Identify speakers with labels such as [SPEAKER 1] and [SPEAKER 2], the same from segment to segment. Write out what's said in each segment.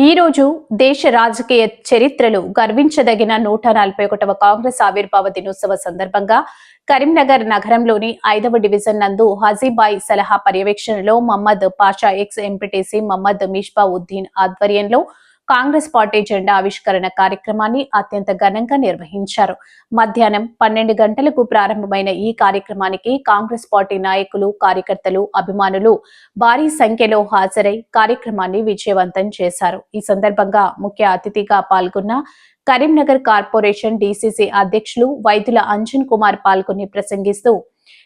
[SPEAKER 1] ఈ రోజు దేశ రాజకీయ చరిత్రలో గర్వించదగిన నూట నలభై ఒకటవ కాంగ్రెస్ ఆవిర్భావ దినోత్సవ సందర్భంగా కరీంనగర్ నగరంలోని ఐదవ డివిజన్ నందు హజీబాయ్ సలహా పర్యవేక్షణలో మహమ్మద్ పాషా ఎక్స్ ఎంపీటీసీ మహమ్మద్ మిష్బా ఉద్దీన్ ఆధ్వర్యంలో కాంగ్రెస్ పార్టీ జెండా ఆవిష్కరణ కార్యక్రమాన్ని అత్యంత ఘనంగా నిర్వహించారు. మధ్యాహ్నం పన్నెండు గంటలకు ప్రారంభమైన ఈ కార్యక్రమానికి కాంగ్రెస్ పార్టీ నాయకులు కార్యకర్తలు అభిమానులు భారీ సంఖ్యలో హాజరై కార్యక్రమాన్ని విజయవంతం చేశారు. ఈ సందర్భంగా ముఖ్య అతిథిగా పాల్గొన్న కరీంనగర్ కార్పొరేషన్ డీసీసీ అధ్యక్షులు వైద్యుల అంజన్ కుమార్ పాల్గొని ప్రసంగిస్తూ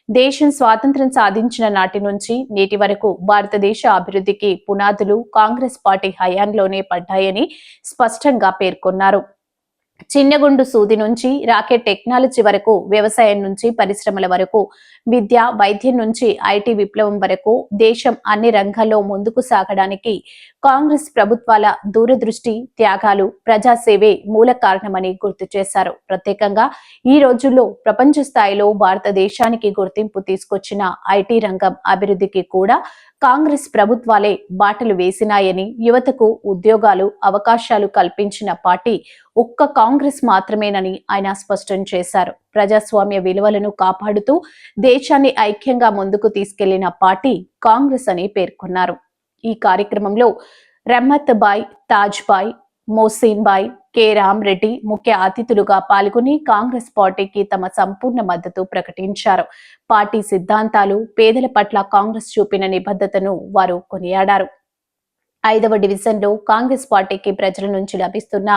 [SPEAKER 1] దేశం స్వాతంత్ర్యం సాధించిన నాటి నుంచి నేటి వరకు భారతదేశ అభివృద్ధికి పునాదులు కాంగ్రెస్ పార్టీ హయాంలోనే పడ్డాయని స్పష్టంగా పేర్కొన్నారు. చిన్నగుండు సూది నుంచి రాకెట్ టెక్నాలజీ వరకు వ్యవసాయం నుంచి పరిశ్రమల వరకు విద్య వైద్యం నుంచి ఐటీ విప్లవం వరకు దేశం అన్ని రంగాల్లో ముందుకు సాగడానికి కాంగ్రెస్ ప్రభుత్వాల దూరదృష్టి త్యాగాలు ప్రజాసేవే మూల కారణమని గుర్తు చేశారు. ప్రత్యేకంగా ఈ రోజుల్లో ప్రపంచ స్థాయిలో భారతదేశానికి గుర్తింపు తీసుకొచ్చిన ఐటీ రంగం అభివృద్ధికి కూడా కాంగ్రెస్ ప్రభుత్వాలే బాటలు వేసినాయని యువతకు ఉద్యోగాలు అవకాశాలు కల్పించిన పార్టీ ఒక్క కాంగ్రెస్ మాత్రమేనని ఆయన స్పష్టం చేశారు. ప్రజాస్వామ్య విలువలను కాపాడుతూ దేశాన్ని ఐక్యంగా ముందుకు తీసుకెళ్ళిన పార్టీ కాంగ్రెస్ అని పేర్కొన్నారు. ఈ కార్యక్రమంలో రమ్మత్ బాయ్ తాజ్ బాయ్ మోసీన్ బాయ్ కె. రామ్రెడ్డి ముఖ్య అతిథులుగా పాల్గొని కాంగ్రెస్ పార్టీకి తమ సంపూర్ణ మద్దతు ప్రకటించారు. పార్టీ సిద్ధాంతాలు పేదల పట్ల కాంగ్రెస్ చూపిన నిబద్ధతను వారు కొనియాడారు. ఐదవ డివిజన్లో కాంగ్రెస్ పార్టీకి ప్రజల నుంచి లభిస్తున్న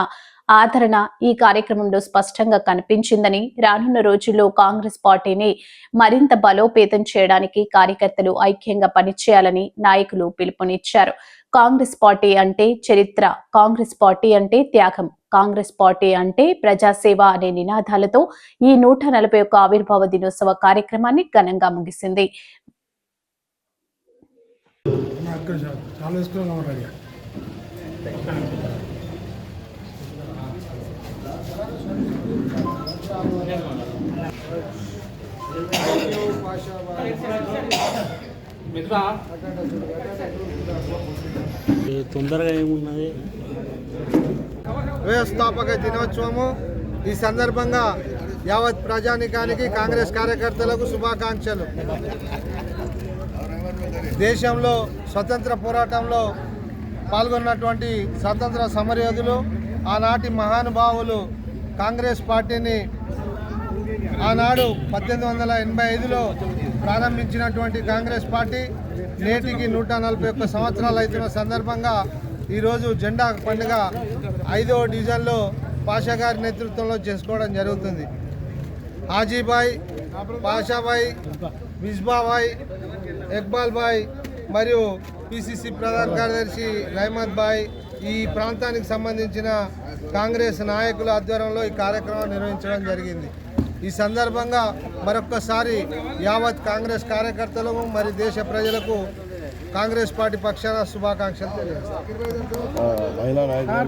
[SPEAKER 1] ఆదరణ ఈ కార్యక్రమంలో స్పష్టంగా కనిపించిందని రానున్న రోజుల్లో కాంగ్రెస్ పార్టీని మరింత బలోపేతం చేయడానికి కార్యకర్తలు ఐక్యంగా పనిచేయాలని నాయకులు పిలుపునిచ్చారు. కాంగ్రెస్ పార్టీ అంటే చరిత్ర కాంగ్రెస్ పార్టీ అంటే త్యాగం కాంగ్రెస్ పార్టీ అంటే ప్రజాసేవ అనే నినాదాలతో ఈ నూట నలభై ఒక్క ఆవిర్భావ దినోత్సవ కార్యక్రమాన్ని ఘనంగా ముగిసింది.
[SPEAKER 2] చాలా
[SPEAKER 3] తొందరగా ఏమున్నది?
[SPEAKER 4] వ్యవస్థాపక దినోత్సవము. ఈ సందర్భంగా యావత్ ప్రజానికానికి కాంగ్రెస్ కార్యకర్తలకు శుభాకాంక్షలు. దేశంలో స్వతంత్ర పోరాటంలో పాల్గొన్నటువంటి స్వతంత్ర సమరయోధులు ఆనాటి మహానుభావులు కాంగ్రెస్ పార్టీని ఆనాడు పద్దెనిమిది వందల ఎనభై ఐదులో ప్రారంభించినటువంటి కాంగ్రెస్ పార్టీ నేటికి నూట నలభై ఒక్క సంవత్సరాలు అవుతున్న సందర్భంగా ఈరోజు జెండా పండుగ ఐదవ డివిజన్లో పాషా గారి నేతృత్వంలో చేసుకోవడం జరుగుతుంది. హాజీబాయ్ పాషాబాయ్ మిస్బాబాయ్ ఇక్బాల్ బాయ్ మరియు పిసిసి ప్రధాన కార్యదర్శి రహమద్ బాయ్ ఈ ప్రాంతానికి సంబంధించిన కాంగ్రెస్ నాయకుల ఆధ్వర్యంలో ఈ కార్యక్రమం నిర్వహించడం జరిగింది. ఈ సందర్భంగా మరొక్కసారి యావత్ కాంగ్రెస్ కార్యకర్తలకు మరి దేశ ప్రజలకు కాంగ్రెస్ పార్టీ పక్షాన శుభాకాంక్షలు తెలియజేస్తాను